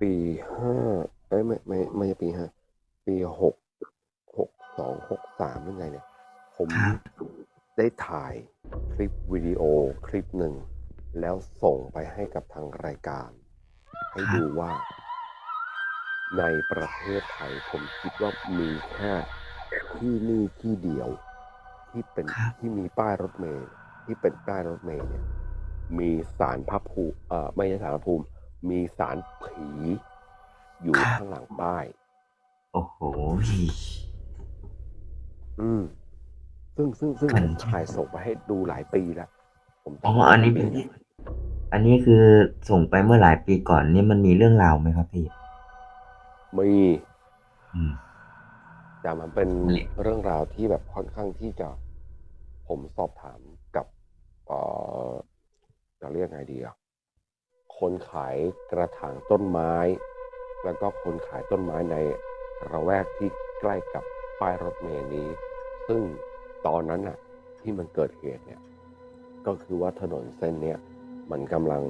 ปีห้าเอ้ยไม่ไม่ไม่ใช่ปีห้าปีหกหกสองหกสามหรือไงเนี่ย ผมครับ ได้ถ่ายคลิปวิดีโอคลิปหนึ่ง แล้วส่งไปให้กับทางรายการ ให้ดูว่า ในประเทศไทยผมคิดว่ามีแค่ที่นี่ที่เดียว ที่เป็นครับ ที่มีป้ายรถเมล์ที่เป็นป้ายรถเมล์เนี่ย มีสารพระภูมิเอ่อไม่ใช่สารพระภูมิ มีสารผีอยู่ครับข้างหลังป้าย โอ้โหพี่อืม ซึ่งซึ่งซึ่งมัผนมถ่ายส่งไปให้ดูหลายปีแล้ว ผมอ๋อจำไม่ได้อันนี้ปีเป็นไหอันนี้คือส่งไปเมื่อหลายปีก่อนนี่มันมีเรื่องราวไหมครับพี่ มีอืมแต่มันเป็นนี่เรื่องราวที่แบบค่อนข้างที่จะ ผมสอบถามกับ เอ่อจะเรียกไงดีอะ คนขายกระถางต้นไม้ แล้วก็คนขายต้นไม้ในระแวกที่ใกล้กับป้ายรถเมล์นี้ ซึ่งตอนนั้นน่ะที่มันเกิดเหตุเนี่ยก็คือว่าถนนเส้นเนี้ยมันกำลัง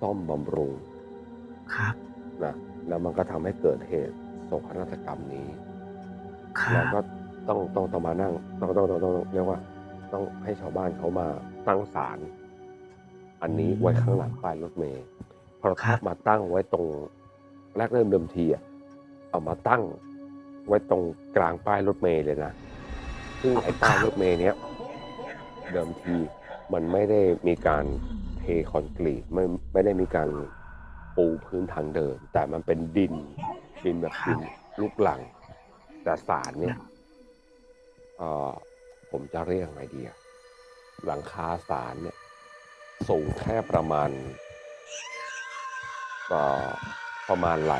ซ่อมบำรุงครับนะแล้วมันก็ทำให้เกิดเหตุโศกนาฏกรรมนี้ครัแล้วบก็ต้องต้องต้องมานั่งต้องต้องต้องต้องเรียกว่า ต้องให้ชาวบ้านเขามาตั้งศาล อันนี้ไว้ข้างหลังป้ายรถเมล์เพราะถ้ามาตั้งไว้ตรงแรกเริ่มเดิมทีอะเอามาตั้งไว้ตรงกลางป้ายรถเมล์เลยนะ ซึ่งไอ้ป้ายรถเมล์เนี้ยเดิมทีมันไม่ได้มีการเทคอนกรีตไม่ไม่ได้มีการปูพื้นทางเดิน แต่มันเป็นดินดินแบบดินลูกหลังแต่สารเนี่ยเอ่อผมจะเรียกไงดีอะหลังคาสารเนี่ย สูงแค่ประมาณเอ่อประมาณไหล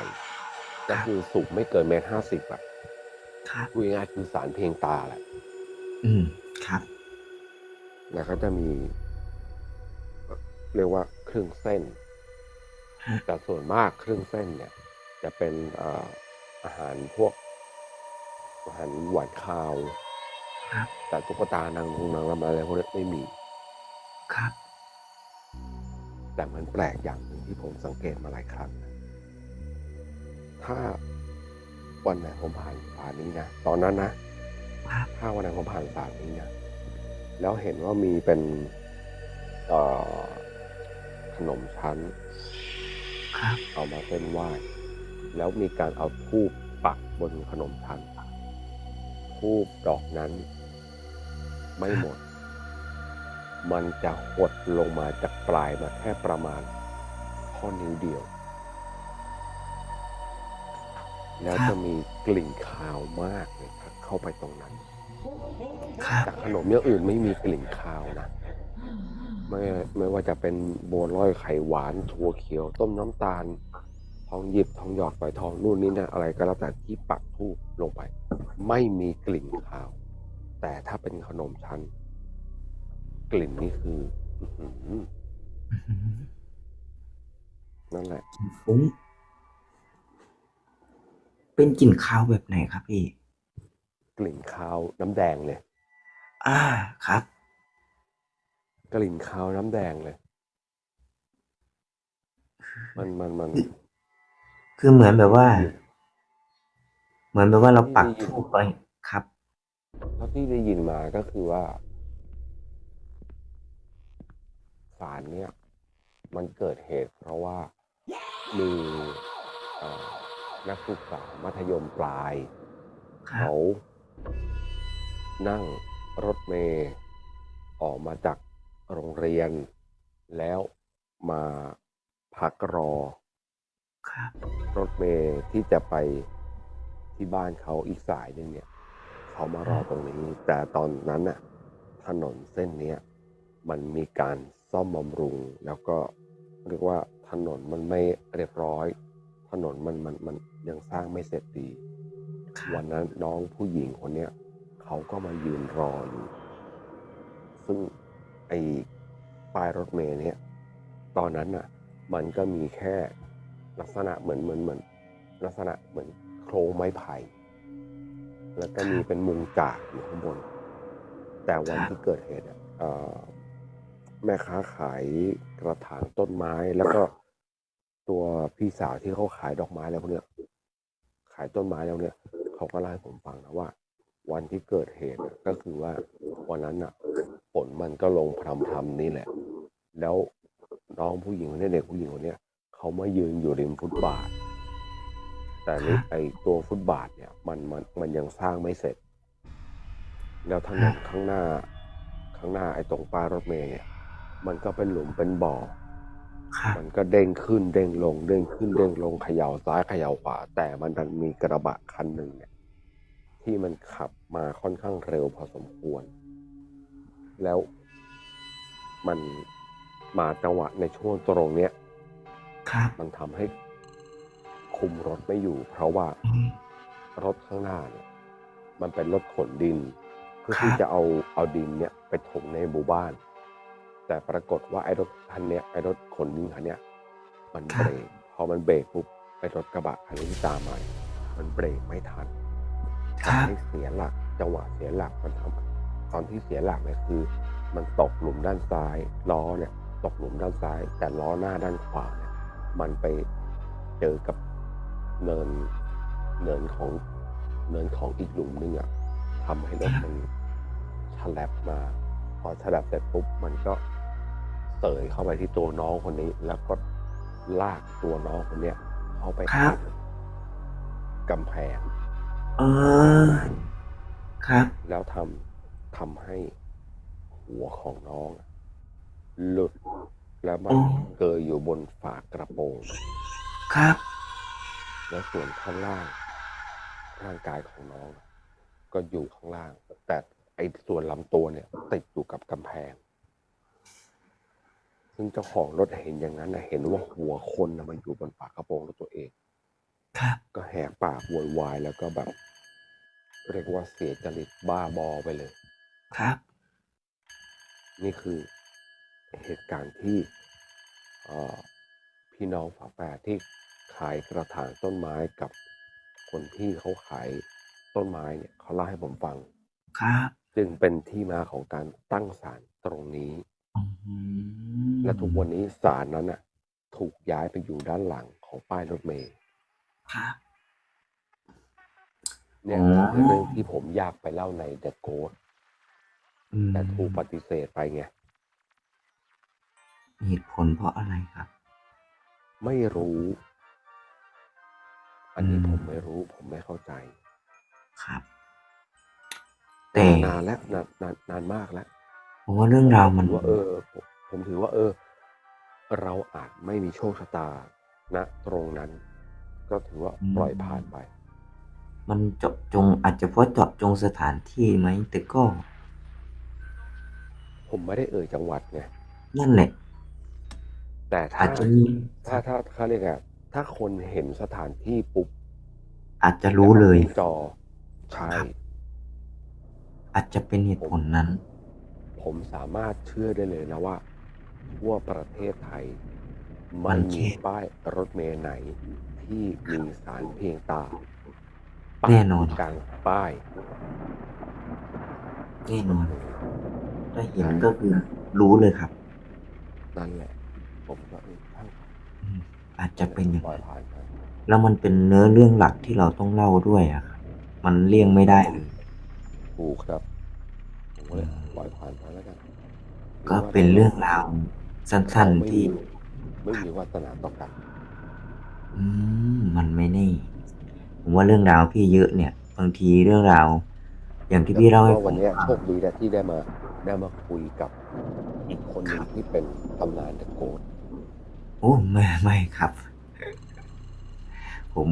ก็คือสูงไม่เกินเมตรห้าสิบอะครับพูดง่ายๆคือสารเพียงตาแหละ อืม ครับ แล้วก็จะมี เรียกว่าเครื่องเส้นฮะแต่ส่วนมากเครื่องเส้นเนี่ย จะเป็นเอ่ออาหารพวก อาหารหวานข้าว ครับ แต่ตุ๊กตานางนงนางรำอะไรพวกนี้ไม่มี ครับ แต่มันแปลกอย่างหนึ่งที่ผมสังเกตมาหลายครั้งนะถ้าวันไหนผมผ่านสารนี้นะตอนนั้นนะครับถ้าวันไหนผมผ่านสารนี้นะแล้วเห็นว่ามีเป็นเอ่อขนมชั้นครับเอามาเส้นไหว้แล้วมีการเอาทูบปักบนขนมชั้นทูบดอกนั้น ไม่หมด มันจะหดลงมาจากปลายมาแค่ประมาณข้อนิ้วเดียว แล้วจะมีกลิ่นคาวมากเลยถ้าเข้าไปตรงนั้นครับแต่ขนมอย่างอื่นไม่มีกลิ่นคาวนะไม่ไม่ว่าจะเป็นบัวลอยไข่หวานถั่วเขียว ต้มน้ำตาล ทองหยิบทองหยอดฝอยทองนู่นนี่นะอะไรก็แล้วแต่ที่ปักทูบลงไป ไม่มีกลิ่นคาว แต่ถ้าเป็นขนมชั้น กลิ่นนี่คืออื้อหืออื้อหือนั่นแหละ ฟุ้งเป็นกลิ่นคาวแบบไหนครับพี่ กลิ่นคาวน้ำแดงเลย อ่าครับ กลิ่นคาวน้ำแดงเลย มันมันมันคือเหมือนแบบว่า เหมือนแบบว่าเราปักอืมทูบไปครับ เท่าที่ได้ยินมาก็คือว่า สารเนี่ยมันเกิดเหตุเพราะว่ามีเอ่อนักศึกษามัธยมปลายครับเขานั่งรถเมย์ออกมาจากโรงเรียน แล้วมาพักรอครับรถเมย์ที่จะไปที่บ้านเขาอีกสายหนึ่งเนี่ย เขามารอตรงนี้ แต่ตอนนั้นน่ะถนนเส้นเนี้ยมันมีการ ซ่อมบำรุง แล้วก็เรียกว่าถนนมันไม่เรียบร้อย ถนนมันมันมันยังสร้างไม่เสร็จดีครัวับนนั้นน้องผู้หญิงคนเนี้ยเขาก็มายืนรออยู่ ซึ่งไอ้ป้ายรถเมล์เนี่ยตอนนั้นน่ะ มันก็มีแค่ลักษณะเหมือนเหมือนเหมือน ลักษณะเหมือนโครงไม้ไผ่แล้วก็มีเป็นมุงจากอยู่ข้างบน แต่วันที่เกิดเหตุอะเอ่อ แม่ค้าขายกระถางต้นไม้แล้วก็ตัวพี่สาวที่เขาขายดอกไม้แล้วพวกเนี้ยขายต้นไม้แล้วเนี่ยเขาก็เล่าให้ผมฟังนะว่า วันที่เกิดเหตุน่ะก็คือว่าวันนั้นน่ะฝนมันก็ลงพรำๆนี่แหละ แล้วน้องผู้หญิงคนนี้เด็กผู้หญิงคนเนี้ยเขามายืนอยู่ริมฟุตบาท แต่นี่ไอตัวฟุตบาทเนี่ย มันมันมันยังสร้างไม่เสร็จ แล้วถนนข้างหน้าข้างหน้าไอ้ตรงป้ายรถเมล์เนี่ย มันก็เป็นหลุมเป็นบ่อ ครับ มันก็เด้งขึ้นเด้งลง เด้งขึ้นเด้งลงเขย่าซ้ายเขย่าขวา แต่มันดันมีกระบะคันหนึ่งเนี่ย ที่มันขับมาค่อนข้างเร็วพอสมควร แล้วมันมาจังหวะในช่วงตรงเนี้ย ครับมันทำให้คุมรถไม่อยู่ เพราะว่าอืม รถข้างหน้าเนี่ย มันเป็นรถขนดิน เพื่อครับที่จะเอาเอาดินเนี่ยไปถมในหมู่บ้าน แต่ปรากฏว่าไอ้รถคันเนี้ยไอ้รถขนดินคันเนี้ยมันเบรกพอมันเบรกปุ๊บไอ้รถกระบะคันนี้ที่ตามมาเนี่ยมันเบรกไม่ทันครับทำให้เสียหลักจังหวะเสียหลักมันทำตอนที่เสียหลักเนี่ยคือ มันตกหลุมด้านซ้ายล้อเนี่ย ตกหลุมด้านซ้าย แต่ล้อหน้าด้านขวาเนี่ยมันไปเจอกับเนินเนินของเนินของอีกหลุมหนึงอะทำให้รถมันฉลับมา พอฉลับเสร็จปุ๊บมันก็ เสยเข้าไปที่ตัวน้องคนนี้ แล้วก็ลากตัวน้องคนเนี้ยเข้าไปครับอัดกำแพงเออครับ แล้วทำทำให้หัวของน้องอะหลุดแล้วมันอ๋อเกยอยู่บนฝากระโปรงครับ แล้วส่วนข้างล่าง ร่างกายของน้อง ก็อยู่ข้างล่าง แต่ไอ้ส่วนลำตัวเนี่ย ติดอยู่กับกำแพง ซึ่งเจ้าของรถเห็นอย่างนั้นนะเห็นว่าหัวคนนะมันอยู่บนฝากระโปรงรถตัวเอง ครับ ก็แหกปากโวยวายแล้วก็แบบ เรียกว่าเสียจริตบ้าบอไปเลย ครับ นี่คือเหตุการณ์ที่เอ่อพี่น้องฝาแฝดที่ขายกระถางต้นไม้กับคนที่เขาขายต้นไม้เนี่ยเขาเล่าให้ผมฟัง ครับ จึงเป็นที่มาของการตั้งศาลตรงนี้อืม และทุกวันนี้ศาลนั้นน่ะ ถูกย้ายไปอยู่ด้านหลังของป้ายรถเมล์ครับเนี่ยอ๋อคือเรื่องที่ผมอยากไปเล่าใน The Ghost อืมแต่ถูกปฏิเสธไปไงเหตุผลเพราะอะไรครับ ไม่รู้ อันนี้อืมผมไม่รู้ ผมไม่เข้าใจ ครับ แต่นานแล้วนานนานนานมากแล้วผมว่าเรื่องราวมันถือว่าเออ ผมผมถือว่า เออ เราอาจไม่มีโชคชะตาณตรงนั้น ก็ถือว่าปล่อยผ่านไป มันเจาะจงอาจจะเพราะเจาะจงสถานที่ไหมแต่ก็ ผมไม่ได้เอ่ยจังหวัดไงนั่นแหละ แต่ถ้าอาจจะมีถ้าถ้าเขาเรียกอะถ้าคนเห็นสถานที่ปุ๊บอาจจะรู้เลยแวก็ขึ้นจอใช่ครับอาจจะเป็นเหตุผลนั้น ผมสามารถเชื่อได้เลยนะว่า ทั่วประเทศไทย มัไม่นมีแค่ป้ายรถเมล์ไหนที่มีสารเพียงตาแน่นอนกลางป้ายแน่นอนถ้าเห็นก็คือรู้เลยครับ นั่นแหละ ผมก็เออช่างอืมอาจจะเป็นอย่างปล่อยนั้นผ่านไปแล้วมันเป็นเนื้อเรื่องหลักที่เราต้องเล่าด้วยอะครับมันเลี่ยงไม่ได้เลยถูกครับผมก็เลยปล่อยผ่านไปแล้วกัน ก็เป็นเรื่องราวสั้นๆที่ไม่มีวาสนาต่อกันอืมมันไม่แน่ผมว่าเรื่องราวพี่เยอะเนี่ย บางทีเรื่องราว อย่างที่พี่เล่าให้ก็ผวันมเนี้ยฟังโชคดีนะที่ได้มา ได้มาคุยกับอีกคนหนึ่งที่เป็นตำนานเดอะโกดโอ้ไม่ไม่ครับ ผม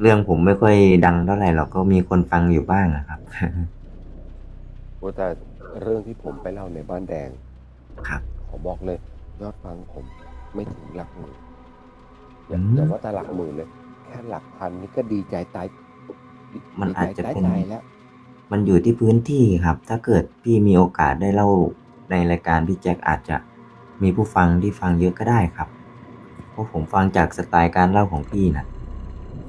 เรื่องผมไม่ค่อยดังเท่าไหร่หรอกก็มีคนฟังอยู่บ้างอะครับว่าแต่เรื่องที่ผมไปเล่าในบ้านแดง ครับ ขอบอกเลย ยอดฟังผมไม่ถึงหลักหมื่นอย่าอืม อย่าว่าแต่หลักหมื่นเลย แค่หลักพันนี่ก็ดีใจตายมันอาจจะดีใจเป็น ตายแล้ว มันอยู่ที่พื้นที่ครับ ถ้าเกิดพี่มีโอกาสได้เล่าในรายการพี่แจ็คอาจจะมีผู้ฟังที่ฟังเยอะก็ได้ครับ เพราะผมฟังจากสไตล์การเล่าของพี่นะ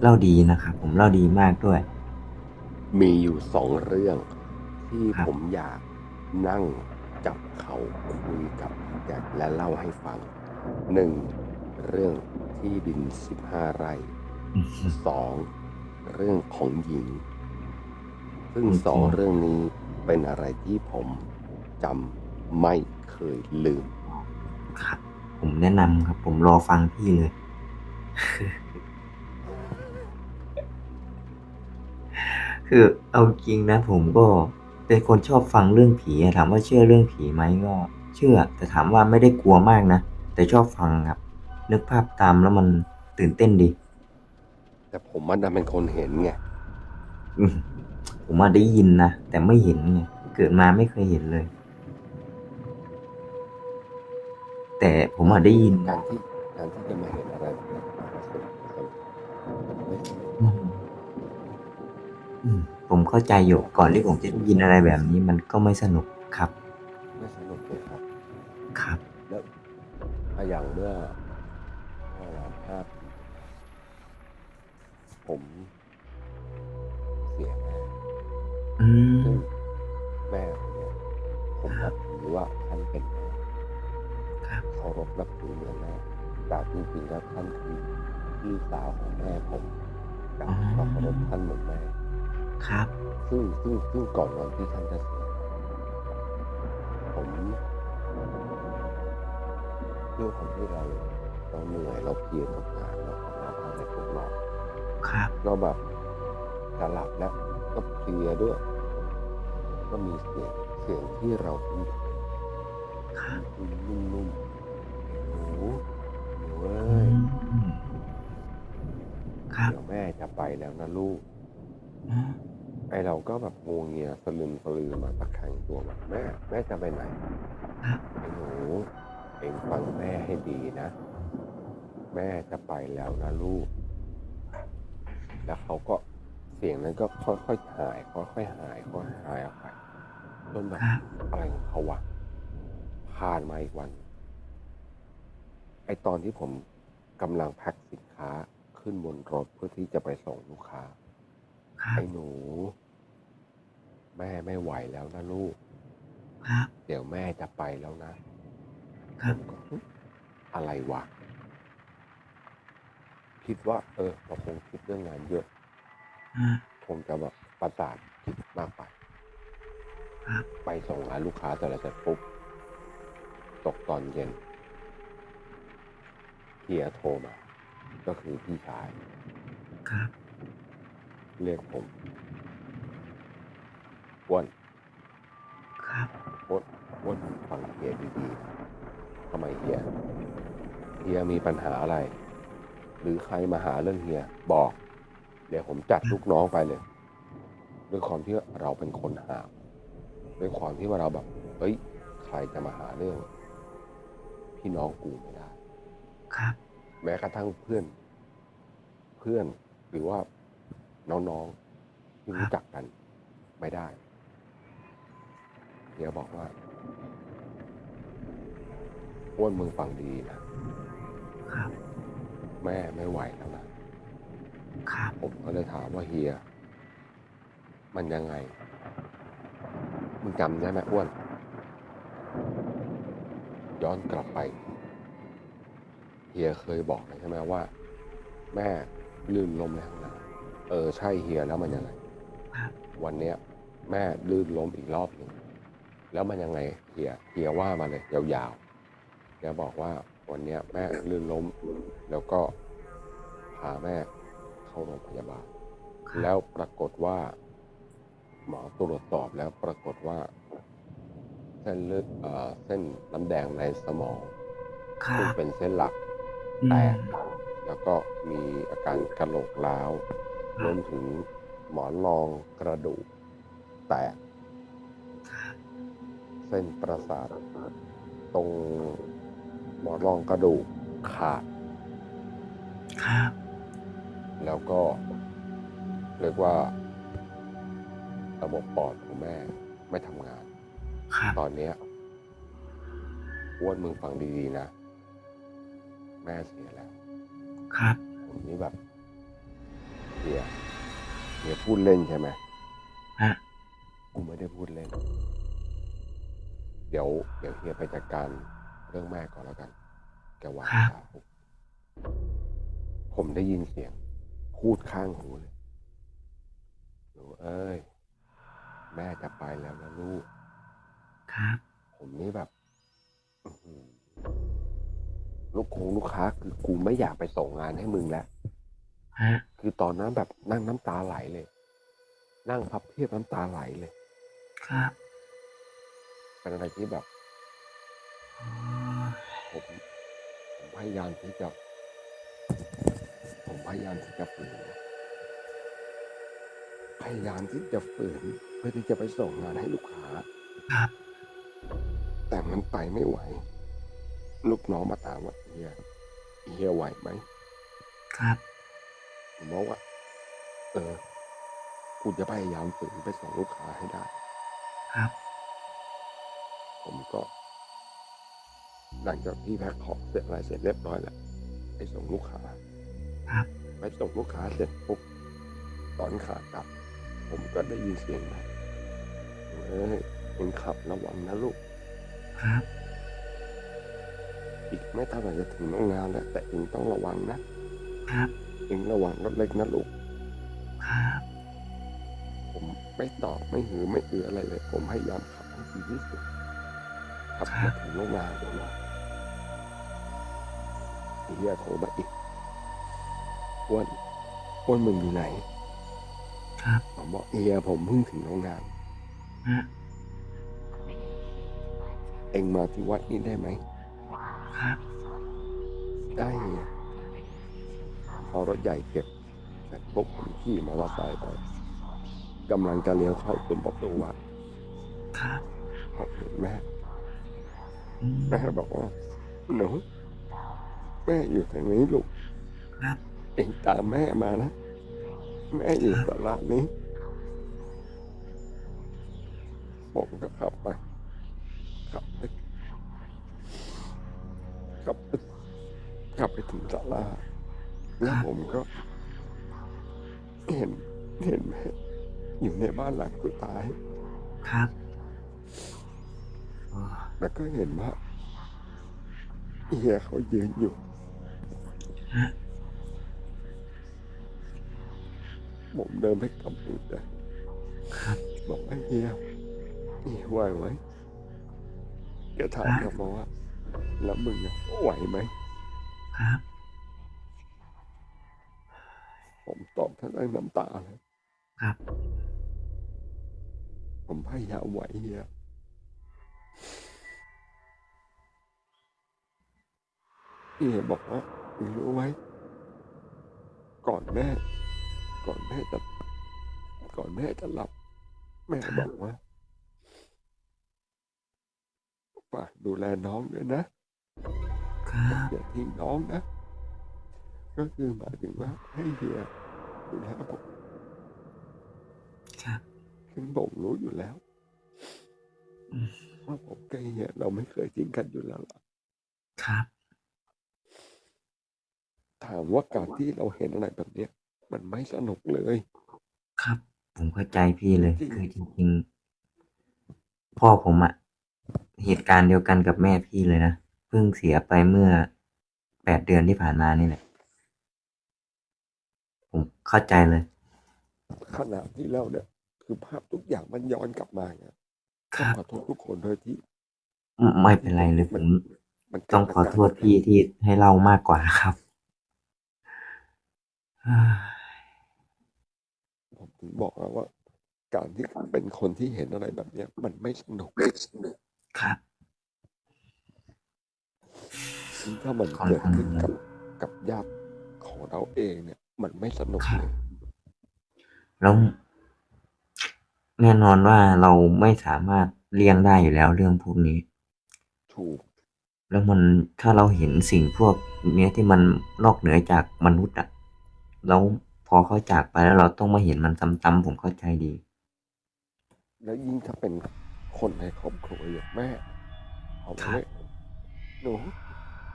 เล่าดีนะครับ ผมเล่าดีมากด้วย มีอยู่สองเรื่องที่ครับ ผมอยากนั่ง จับเขาคุยกับแจ็คและเล่าให้ฟังหนึ่งเรื่องที่ดินสิบห้าไร่สองเรื่องของหญิง ซึ่งอืมสองอืมเรื่องนี้เป็นอะไรที่ผมจำไม่เคยลืม ครับ ผมแนะนำครับ ผมรอฟังพี่เลย คือเอาจริงนะผมก็ เป็นคนชอบฟังเรื่องผีอะถามว่าเชื่อเรื่องผีไหมก็ เชื่อ แต่ถามว่าไม่ได้กลัวมากนะ แต่ชอบฟังครับ นึกภาพตามแล้วมันตื่นเต้นดี แต่ผมมันดันเป็นคนเห็นไงอืมผมมาได้ยินนะ แต่ไม่เห็นไงเกิดมาไม่เคยเห็นเลย แต่ผมมาได้ยินกานะรที่การที่จะมาเห็นอะไรแบบนี้ ผมเข้าใจอยู่ก่อนที่ผมจะได้ยินอะไรแบบนี้มันก็ไม่สนุกครับไม่สนุกเลยครับ ครับ แล้วถ้าอย่างเมื่อเมื่อวันภาพผมเสียแม่อืมซึ่งแม่คนเนี้ยผมนับถือว่าท่านเป็นแม่ครับ เคารพนับถือเหมือนแม่แต่จริงๆแล้วท่านคือพี่สาวของแม่ผมแต่ผมก็เคารพท่านเหมือนแม่ ครับ ซึ่งซึ่งซึ่งก่อนวันที่ท่านจะเสียผมด้วยความที่เราเราเหนื่อยเราเพลียกับงานเราทำงานอะไรพวกเราครับ เราแบบจะหลับแล้วก็เพลียด้วย ก็มีเสียงเสียงที่เราคุ้นเคยครับนุ่มๆหนูหนูเอ้อืยมครับเดี๋ยวแม่จะไปแล้วนะลูกอืม ไอเราก็แบบงวงเงียสลึมสลือมาตะแคงตัวแบบแม่แม่จะไปไหนครับไอ้หนูเองฟังแม่ให้ดีนะ แม่จะไปแล้วนะลูก แล้วเขาก็เสียงนั้นก็ค่อยๆหายค่อยๆหายค่อยๆหายออกไปจนแบบครับอะไรของเขาวะผ่านมาอีกวัน ไอตอนที่ผมกำลังแพ็คสินค้าขึ้นบนรถเพื่อที่จะไปส่งลูกค้า ครับ ไอ้หนู แม่ไม่ไหวแล้วนะลูก ครับ เดี๋ยวแม่จะไปแล้วนะครับ ผมก็หึอะไรวะ คิดว่า เออเราคงคิดเรื่องงานเยอะ อ่า คงจะแบบประสาทคิดมากไป ครับ ไปส่งงานลูกค้าแต่ละเสร็จปุ๊บ ตกตอนเย็นเฮียโทรมา ก็คือพี่ชาย ครับ เรียกผมอ้วนครับอ้วนอ้วนฟังเฮียดีๆนะทำไมเฮียเฮียมีปัญหาอะไร หรือใครมาหาเรื่องเฮียบอก เดี๋ยวผมจัดลูกน้องไปเลย ด้วยความที่เราเป็นคนหามด้วยความที่ว่าเราแบบเฮ้ย ใครจะมาหาเรื่อง พี่น้องกูไม่ได้ ครับ แม้กระทั่งเพื่อน เพื่อนหรือว่า น้องๆที่รู้จักกันไม่ได้เฮียบอกว่าอ้วนมึงฟังดีนะครับ แม่ไม่ไหวแล้วนะครับ ผมก็เลยถามว่าเฮีย มันยังไง มึงจำได้ไหมอ้วน ย้อนกลับไป เฮียเคยบอกเลยใช่ไหมว่า แม่ลื่นล้มในห้องน้ำ เออใช่เฮียแล้วมันยังไง ครับวันเนี้ย แม่ลื่นล้มอีกรอบหนึ่งแล้วมันยังไงเฮียเฮียว่ามาเลยยาวๆเฮียบอกว่าวันเนี้ย แม่ลื่นล้ม แล้วก็พาแม่เข้าโรงพยาบาล ครับแล้วปรากฏว่า หมอตรวจสอบแล้วปรากฏว่า เส้นเลือดเอ่อเส้นน้ำแดงในสมองครัซึ่งบเป็นเส้นหลัก อืแตมกแล้วก็มีอาการกระโหลกร้าวค รับรวมถึงหมอนรองกระดูกแตกครับเส้นประสาท ตรงหมอนรองกระดูกขาด ครับ แล้วก็ เรียกว่า ระบบปอดของแม่ไม่ทำงาน ครับ ตอนเนี้ยอ้วนมึงฟังดีๆนะ แม่เสียแล้ว ครับผมนี่แบบ เฮียเฮียพูดเล่นใช่ไหมฮะ กูไม่ได้พูดเล่น เดี๋ยวเดี๋ยวเฮียไปจัดการเรื่องแม่ก่อนแล้วกัน แกวางครับ สายปุ๊บผมได้ยินเสียง พูดข้างหูเลยหนูเอ้ย แม่จะไปแล้วนะลูก ครับ ผมนี่แบบอื้อหือลูกคงลูกค้าคือกูไม่อยากไปส่งงานให้มึงแล้วฮะ คือตอนนั้นแบบนั่งน้ำตาไหลเลย นั่งพับเพียบน้ำตาไหลเลย ครับเป็นอะไรที่แบบอ๋อผมผมพยายามที่จะผมพยายามที่จะฝืนพยายามที่จะฝืนเพื่อที่จะไปส่งงานให้ลูกค้าครับแต่มันไปไม่ไหว ลูกน้องมาถามว่าเฮียเฮียไหวไหมครับ ผมบอกว่า เออกูจะพยายามฝืนไปส่งลูกค้าให้ได้ ครับ ผมก็ หลังจากที่แพ็คของเสร็จอะไรเสร็จเรียบร้อยแล้วไปส่งลูกค้า ครับ ไปส่งลูกค้าเสร็จปุ๊บตอนขากลับ ผมก็ได้ยินเสียงนะเอ้ยเองขับระวังนะลูก ครับ อีกไม่เท่าไหร่จะถึงโรงงานแล้วแต่เองต้องระวังนะ ครับ เองระวังรถเล็กนะลูก ครับผมไม่ตอบไม่หือไม่เอืออะไรเลย ผมพยายามขับให้ดีที่สุดขับมาถึงโรงงานเลยนะเฮียโทรมาอีกอ้วนอ้วนมึงอยู่ไหน ครับผมบอกเฮียผมเพิ่งถึงโรงงาน ฮะเองมาที่วัดนี้ได้ไหม ครับ ได้เฮีย พอรถใหญ่เก็บเสร็จปุ๊บผมขี่มอเตอร์ไซค์ไปกำลังจะเลี้ยวเข้าเป็นประตูวัดครับผมเห็นแม่อืมแม่บอกว่าหนูแม่อยู่ทางนี้ลูกครับ เองตามแม่มานะ แม่อยู่ตลาดนี้ผมก็ขับไปขับไปขับไปขับไปถึงตลาด แล้วผมก็ เห็นเห็นแม่อยู่ในบ้านหลังสุดท้าย ครับอ๋อแล้วก็เห็นว่าเฮียเขายืนอยู่ ฮะผมเดินไปกับมือเลยครับ บอกว่าเฮียเฮียไหวไหมแกถามกลับมาว่า แล้วมึงอะไหวไหม ครับ ผมตอบทั้งน้ำตาเลยครับ ผมพยายามไหวเฮียเฮียบอกว่ามึงรู้ไหมก่อนแม่ ก่อนแม่จะก่อนแม่จะหลับ แม่บอกว่าฝากดูแลน้องด้วยนะครับอย่าทิ้งน้องนะ ก็คือหมายถึงว่าให้เฮีย ดูแลผมครับซึ่งผมรู้อยู่แล้วอืมว่าผมกับเฮียเราไม่เคยทิ้งกันอยู่แล้วล่ะครับ ถามว่าการที่เราเห็นอะไรแบบเนี้ย มันไม่สนุกเลย ครับ ผมเข้าใจพี่เลยจริง คือจริงๆ พ่อผมอะเหตุการณ์เดียวกันกับแม่พี่เลยนะเพิ่งเสียไปเมื่อแปดเดือนที่ผ่านมานี่แหละ ผมเข้าใจเลย ขณะที่เราเนี่ยคือภาพทุกอย่างมันย้อนกลับมาไงคต้องรับขอโทษทุกคนโดยที่ไม่ไม่เป็นไรเลยผมมันต้องขอโทษพี่ที่ให้เล่ามากกว่าครับผมถึงบอกแล้วว่า การที่เป็นคนที่เห็นอะไรแบบเนี้ย มันไม่สนุกครับถ้ามันขอบคุณเกิดขึ้นกับกับญาติของเราเองเนี่ย มันไม่สนุกครับเลยแล้วแน่นอนว่าเราไม่สามารถเลี่ยงได้อยู่แล้วเรื่องพวกนี้ ถูก แล้วมันถ้าเราเห็นสิ่งพวกเนี้ยที่มันนอกเหนือจากมนุษย์อะแล้วพอเขาจากไปแล้วเราต้องมาเห็นมันซ้ำๆผมเข้าใจดี แล้วยิ่งถ้าเป็นคนในครอบครัวอย่างแม่เขาครับไม่หนู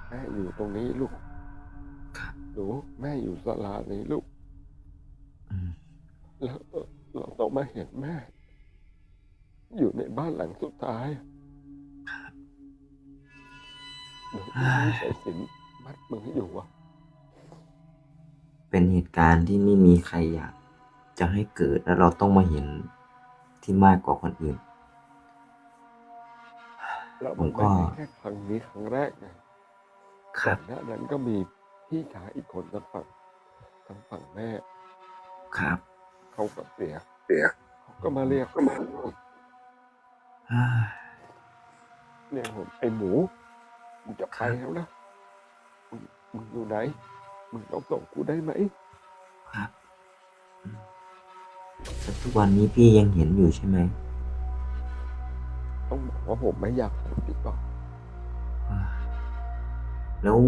แม่อยู่ตรงนี้ลูกครับ หนูแม่อยู่ศาลานี้ลูกอืมแล้วเอ่อเราต้องมาเห็นแม่ อยู่ในบ้านหลังสุดท้ายหนูมีสายสิญจนมัดมืออยู่อะเป็นเหตุการณ์ที่ไม่มีใครอยากจะให้เกิดแล้วเราต้องมาเห็นที่มากกว่าคนอื่น แล้วผมันมก็ ไม่ใช่แค่ครั้งนี้ครั้งแรกไงก่อนหน้านั้นก็มี พี่ชายอีกคนทางฝั่งทางฝั่งแม่ครับเขากับเสียเสียเขาก็มาเรียกก็มาอ่าเรียกผมไอ้หมูมึงจะไปแล้วนะมึงมึงอยู่ไหนมึงต้องส่งกูได้ไหมครับอืมแต่ทุกวันนี้พี่ยังเห็นอยู่ใช่ไหมต้องบอกว่าผมไม่อยากเห็นดีกว่าอ่าแล้ว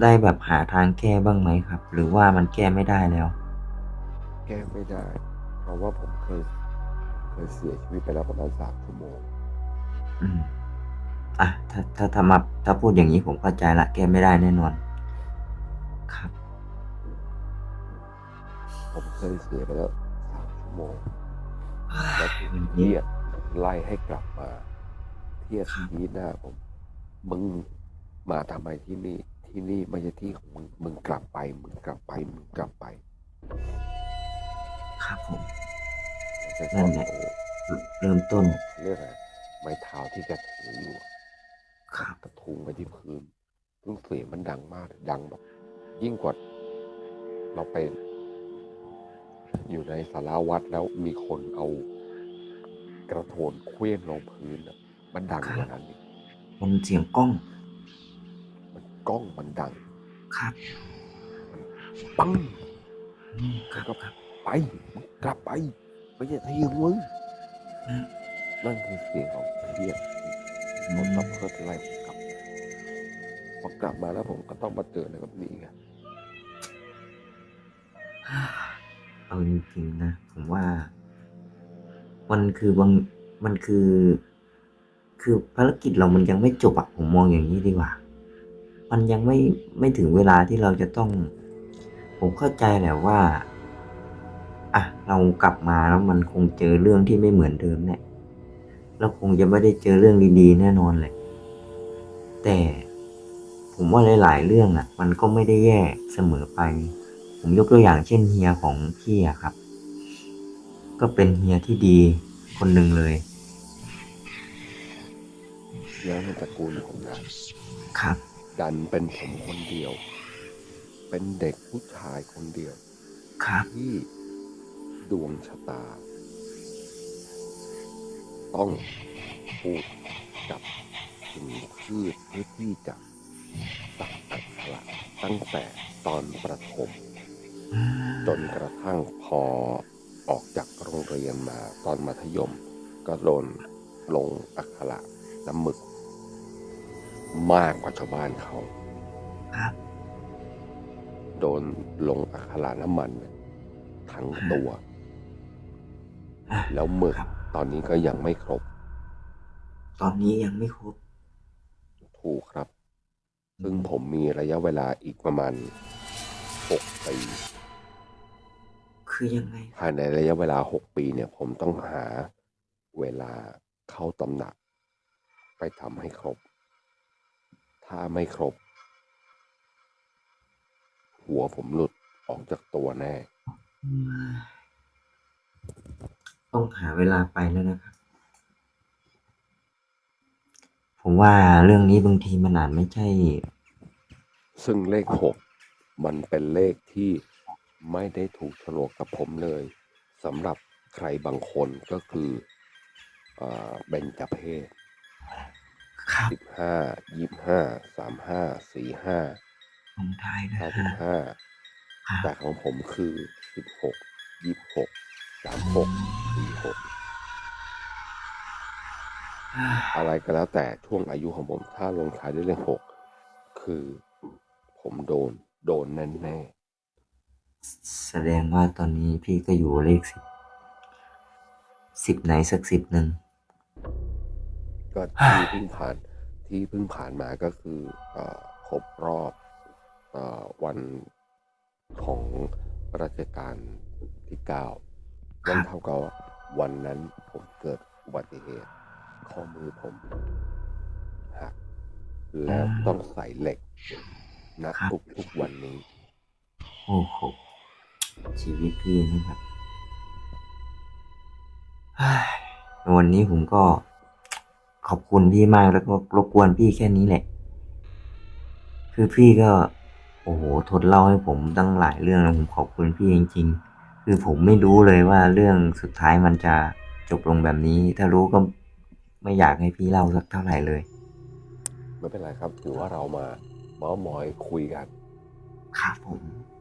ได้แบบหาทางแก้บ้างไหมครับ หรือว่ามันแก้ไม่ได้แล้ว แก้ไม่ได้ เพราะว่าผมเคย เคยเสียชีวิตไปแล้วประมาณสามชั่วโมง อืมอะถ้าถ้าถ้ามาถ้าพูดอย่างนี้ผมเข้าใจละแก้ไม่ได้แน่นอน ครับ ผมเคยเสียไปแล้วสามชั่วโมงแล้วถูกวันเคนี้รียดไล่ให้กลับมาเครียดครับชี้หน้าผม มึงมาทำไมที่นี่ ที่นี่ไม่ใช่ที่ของมึงมึงกลับไป มึงกลับไป มึงกลับไปครับผมแล้วนั่ก็นแหละโอ้โหเริ่มต้นเรียกอะไรไม้เท้าที่แกถืออยู่อะครับกระทุงไปที่พื้นซึ่งเสียงมันดังมากเลยดังแบบยิ่งกว่าเราไป อยู่ในสาราวัดแล้วมีคนเอากระโถนเคลื่อนลงพื้นอะมันดังกว่านั้นอีกมันเสียงกล้องมัน กล้องมันดังครับปังอืมครับครับไปมึงกลับไปไม่ใช่ที่ของมึงอืมนั่นคือเสียงของเครียดผมต้องเพิ่มไล่ผมกลับพอกลับมาแล้วผมก็ต้องมาเจออะไรแบบนี้ไงเอาจริงๆนะผมว่า มันคือบางมันคือ คือภารกิจเรามันยังไม่จบอะผมมองอย่างนี้ดีกว่า มันยังไม่ไม่ถึงเวลาที่เราจะต้อง ผมเข้าใจแหละว่าอะเรากลับมาแล้วมันคงเจอเรื่องที่ไม่เหมือนเดิมแน่เราคงจะไม่ได้เจอเรื่องดีๆแน่นอนเลยแต่ผมว่าหลาย ๆ เรื่องอะ มันก็ไม่ได้แย่เสมอไป ผมยกตัวอย่างเช่นเฮียของพี่อะครับ ก็เป็นเฮียที่ดีคนหนึ่งเลยแล้วในตระกูลผมนะครับ ดันเป็นผมคนเดียว เป็นเด็กผู้ชายคนเดียว ครับที่ดวงชะตา ต้องผูกกับสิ่งพืชเพื่อที่จะตัดอักขระตั้งแต่ตอนประถมจนกระทั่งพอออกจากโรงเรียนมาตอนมัธยม ก็โดนลงอักขระน้ำหมึก มากกว่าชาวบ้านเขา ครับ โดนลงอักขระน้ำมันเนี่ยทั้งตัว อะแล้วหมึกครับตอนนี้ก็ยังไม่ครบตอนนี้ยังไม่ครบ ถูกครับ ซึ่งผมมีระยะเวลาอีกประมาณหกปีคือยังไงภายในระยะเวลาหกปีเนี่ย ผมต้องหาเวลาเข้าตำหนัก ไปทำให้ครบ ถ้าไม่ครบ หัวผมหลุดออกจากตัวแน่ ต้องหาเวลาไปแล้วนะครับ ผมว่าเรื่องนี้บางทีมันอาจไม่ใช่ ซึ่งเลขหกมันเป็นเลขที่ไม่ได้ถูกโฉลกกับผมเลยสำหรับใครบางคนก็คือเอ่อเบญจเพศ ครับสิบห้ายี่ห้าสามห้าสี่ห้าลงท้ายด้วยห้าสิบห้าครับแต่ของผมคือสิบหกยี่หกสามหกสี่หกอ่าอะไรก็แล้วแต่ช่วงอายุของผม ถ้าลงท้ายด้วยเลขหกคือผมโดน โดนแน่แน่แสดงว่าตอนนี้พี่ก็อยู่เลขสิบสิบไหนสักสิบหนึ่งๆ ก็ที่เพิ่งผ่านที่เพิ่งผ่านมาก็คือเอ่อครบรอบเออวันของรัชกาลที่เก้านั่นเท่ากับว่าวันนั้นผมเกิดอุบัติเหตุ ข้อมือผมหักแล้วต้องใส่เหล็กณทุกทุกๆวันนี้ โอ้โห ชีวิตพี่นี่แบบเฮ้ยวันนี้ผมก็ ขอบคุณพี่มากแล้วก็รบกวนพี่แค่นี้แหละ คือพี่ก็ โอ้โหทนเล่าให้ผมตั้งหลายเรื่องแล้วผมขอบคุณพี่จริง ๆ คือผมไม่รู้เลยว่าเรื่องสุดท้ายมันจะจบลงแบบนี้ ถ้ารู้ก็ไม่อยากให้พี่เล่าสักเท่าไหร่เลย ไม่เป็นไรครับถือว่าเรามาเมาส์มอยคุยกัน ครับผมถ